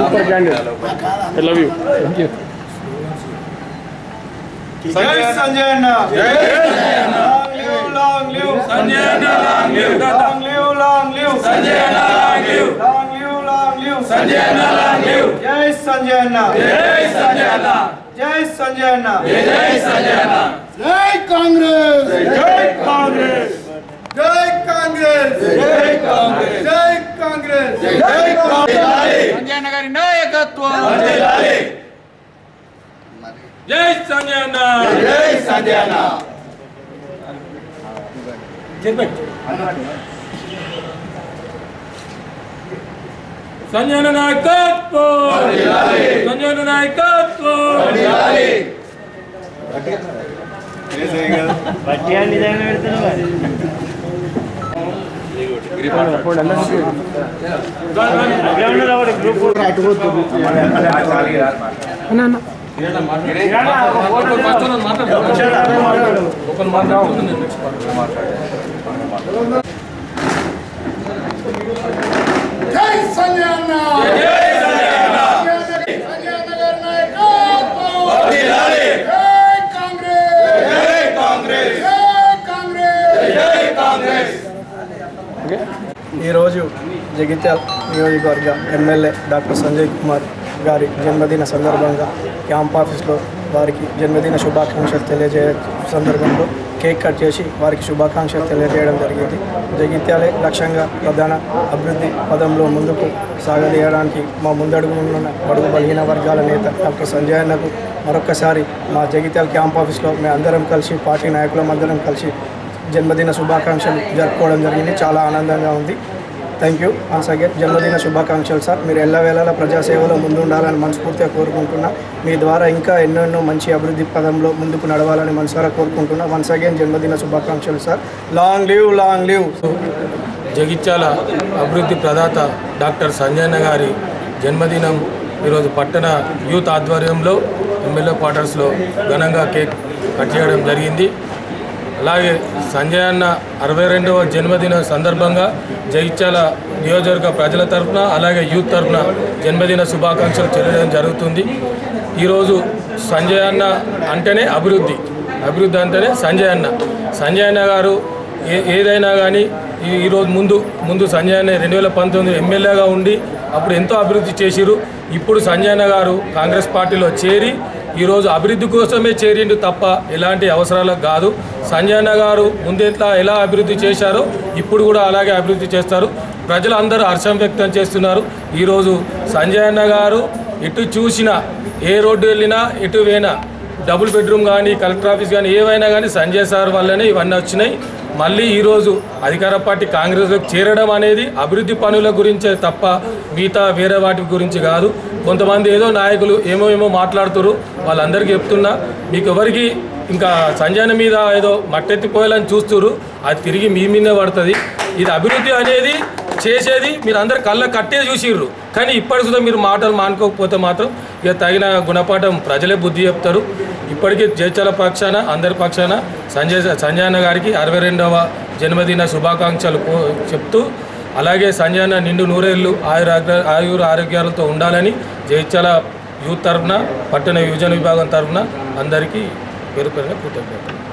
Super candidate I love you thank you జై సంజయ్ అన్న long live Sanjay అన్న long live long live long live Sanjay అన్న long live long live long live Sanjay అన్న long live జై సంజయ్ అన్న జై సంజయ్ అన్న జై సంజయ్ అన్న జై సంజయ్ అన్న జై కాంగ్రెస్ జై కాంగ్రెస్ జై కాంగ్రెస్ జై కాంగ్రెస్ జై కాంగ్రెస్ జై కాంగ్రెస్ సంజయ్ గారి నాయకత్వం. జై సంజయ్ అన్న జై సంజయ్ అన్న సంజయ్ నాయకత్వం. సంజయ్ నాయకత్వం వందేలాలి జై సంజయ్ అన్న జై సంజయ్ అన్న సంజయ్ అన్న గారి నాయకత్వం వందేలాలి జై కాంగ్రెస్ జై కాంగ్రెస్ జై కాంగ్రెస్ జై కాంగ్రెస్ ఈరోజు జగిత్యాల నియోజకవర్గ ఎమ్మెల్యే డాక్టర్ సంజయ్ కుమార్ గారి జన్మదిన సందర్భంగా క్యాంప్ ఆఫీస్లో వారికి జన్మదిన శుభాకాంక్షలు తెలియజేయ సందర్భంలో కేక్ కట్ చేసి వారికి శుభాకాంక్షలు తెలియజేయడం జరిగింది. జగిత్యాలే లక్ష్యంగా ప్రధాన అభివృద్ధి పదంలో ముందుకు సాగదీయడానికి మా ముందడుగున్న బడుగు బలహీన వర్గాల నేత డాక్టర్ సంజయ్ అన్నకు మరొకసారి మా జగిత్యాల క్యాంప్ ఆఫీస్లో మేము అందరం కలిసి పార్టీ నాయకులం అందరం కలిసి జన్మదిన శుభాకాంక్షలు జరుపుకోవడం జరిగింది. చాలా ఆనందంగా ఉంది. థ్యాంక్ యూ వన్స్ అగైన్ జన్మదిన శుభాకాంక్షలు సార్ మీరు ఎల్లవేళలా ప్రజాసేవలో ముందుండాలని మనస్ఫూర్తిగా కోరుకుంటున్నా. మీ ద్వారా ఇంకా ఎన్నెన్నో మంచి అభివృద్ధి పదంలో ముందుకు నడవాలని మనసారా కోరుకుంటున్నా. వన్స్ అగైన్ జన్మదిన శుభాకాంక్షలు sir long live long live Jagtial అభివృద్ధి ప్రదాత డాక్టర్ సంజయన్న గారి జన్మదినం ఈరోజు పట్టణ యూత్ ఆధ్వర్యంలో ఎమ్మెల్యే క్వార్టర్స్లో ఘనంగా కేక్ కట్ చేయడం జరిగింది. అలాగే సంజయ్ అన్న అరవై రెండవ జన్మదిన సందర్భంగా జగిత్యాల నియోజకవర్గ ప్రజల తరఫున అలాగే యూత్ తరఫున జన్మదిన శుభాకాంక్షలు చెల్లడం జరుగుతుంది. ఈరోజు సంజయ్ అన్న అంటేనే అభివృద్ధి. అభివృద్ధి అంటేనే సంజయ్ అన్న. సంజయ్ అన్న గారు ఏ ఏదైనా కానీ ఈ ఈరోజు ముందు ముందు సంజయ్ అన్న రెండు వేల పంతొమ్మిది ఎమ్మెల్యేగా ఉండి అప్పుడు ఎంతో అభివృద్ధి చేసిరు ఇప్పుడు సంజయ్ అన్న గారు కాంగ్రెస్ పార్టీలో చేరి ఈరోజు అభివృద్ధి కోసమే చేరిండు తప్ప ఎలాంటి అవసరాలకు కాదు. సంజయన్న గారు ముందెట్లా ఎలా అభివృద్ధి చేశారో ఇప్పుడు కూడా అలాగే అభివృద్ధి చేస్తారు. ప్రజలందరూ హర్షం వ్యక్తం చేస్తున్నారు. ఈరోజు సంజయన్న గారు ఎటు చూసినా ఏ రోడ్డు వెళ్ళినా ఎటు వేనా? డబుల్ బెడ్రూమ్ కానీ కలెక్టర్ ఆఫీస్ కానీ ఏవైనా కానీ సంజయ్ సార్ వల్లనే ఇవన్నీ వచ్చినాయి. మళ్ళీ ఈరోజు అధికార పార్టీ కాంగ్రెస్లోకి చేరడం అనేది అభివృద్ధి పనుల గురించే తప్ప మిగతా వేరే వాటి గురించి కాదు. కొంతమంది ఏదో నాయకులు ఏమో ఏమో మాట్లాడుతున్నారు వాళ్ళందరికీ చెప్తున్నా మీకు ఎవరికి ఇంకా సంజయ్ మీద ఏదో మట్టెత్తిపోయాలని చూస్తున్నారు అది తిరిగి మీ మీదే పడుతుంది. ఇది అభివృద్ధి అనేది చేసేది మీరు అందరు కళ్ళ కట్టే చూసిర్రు. కానీ ఇప్పటి సుధా మీరు మాటలు మానుకోకపోతే మాత్రం ఇక తగిన గుణపాఠం ప్రజలే బుద్ధి చెప్తారు. ఇప్పటికీ జయచల పక్షాన అందరి పక్షాన సంజయ్ సంజయ్ అన్న గారికి అరవై రెండవ జన్మదిన శుభాకాంక్షలు చెప్తూ అలాగే సంజయ్ అన్న నిండు నూరేళ్ళు ఆయుర ఆయుర ఆరోగ్యాలతో ఉండాలని జయచల యూత్ తరఫున పట్టణ యువజన విభాగం తరఫున అందరికీ పేరు పేరున కృతజ్ఞతలు.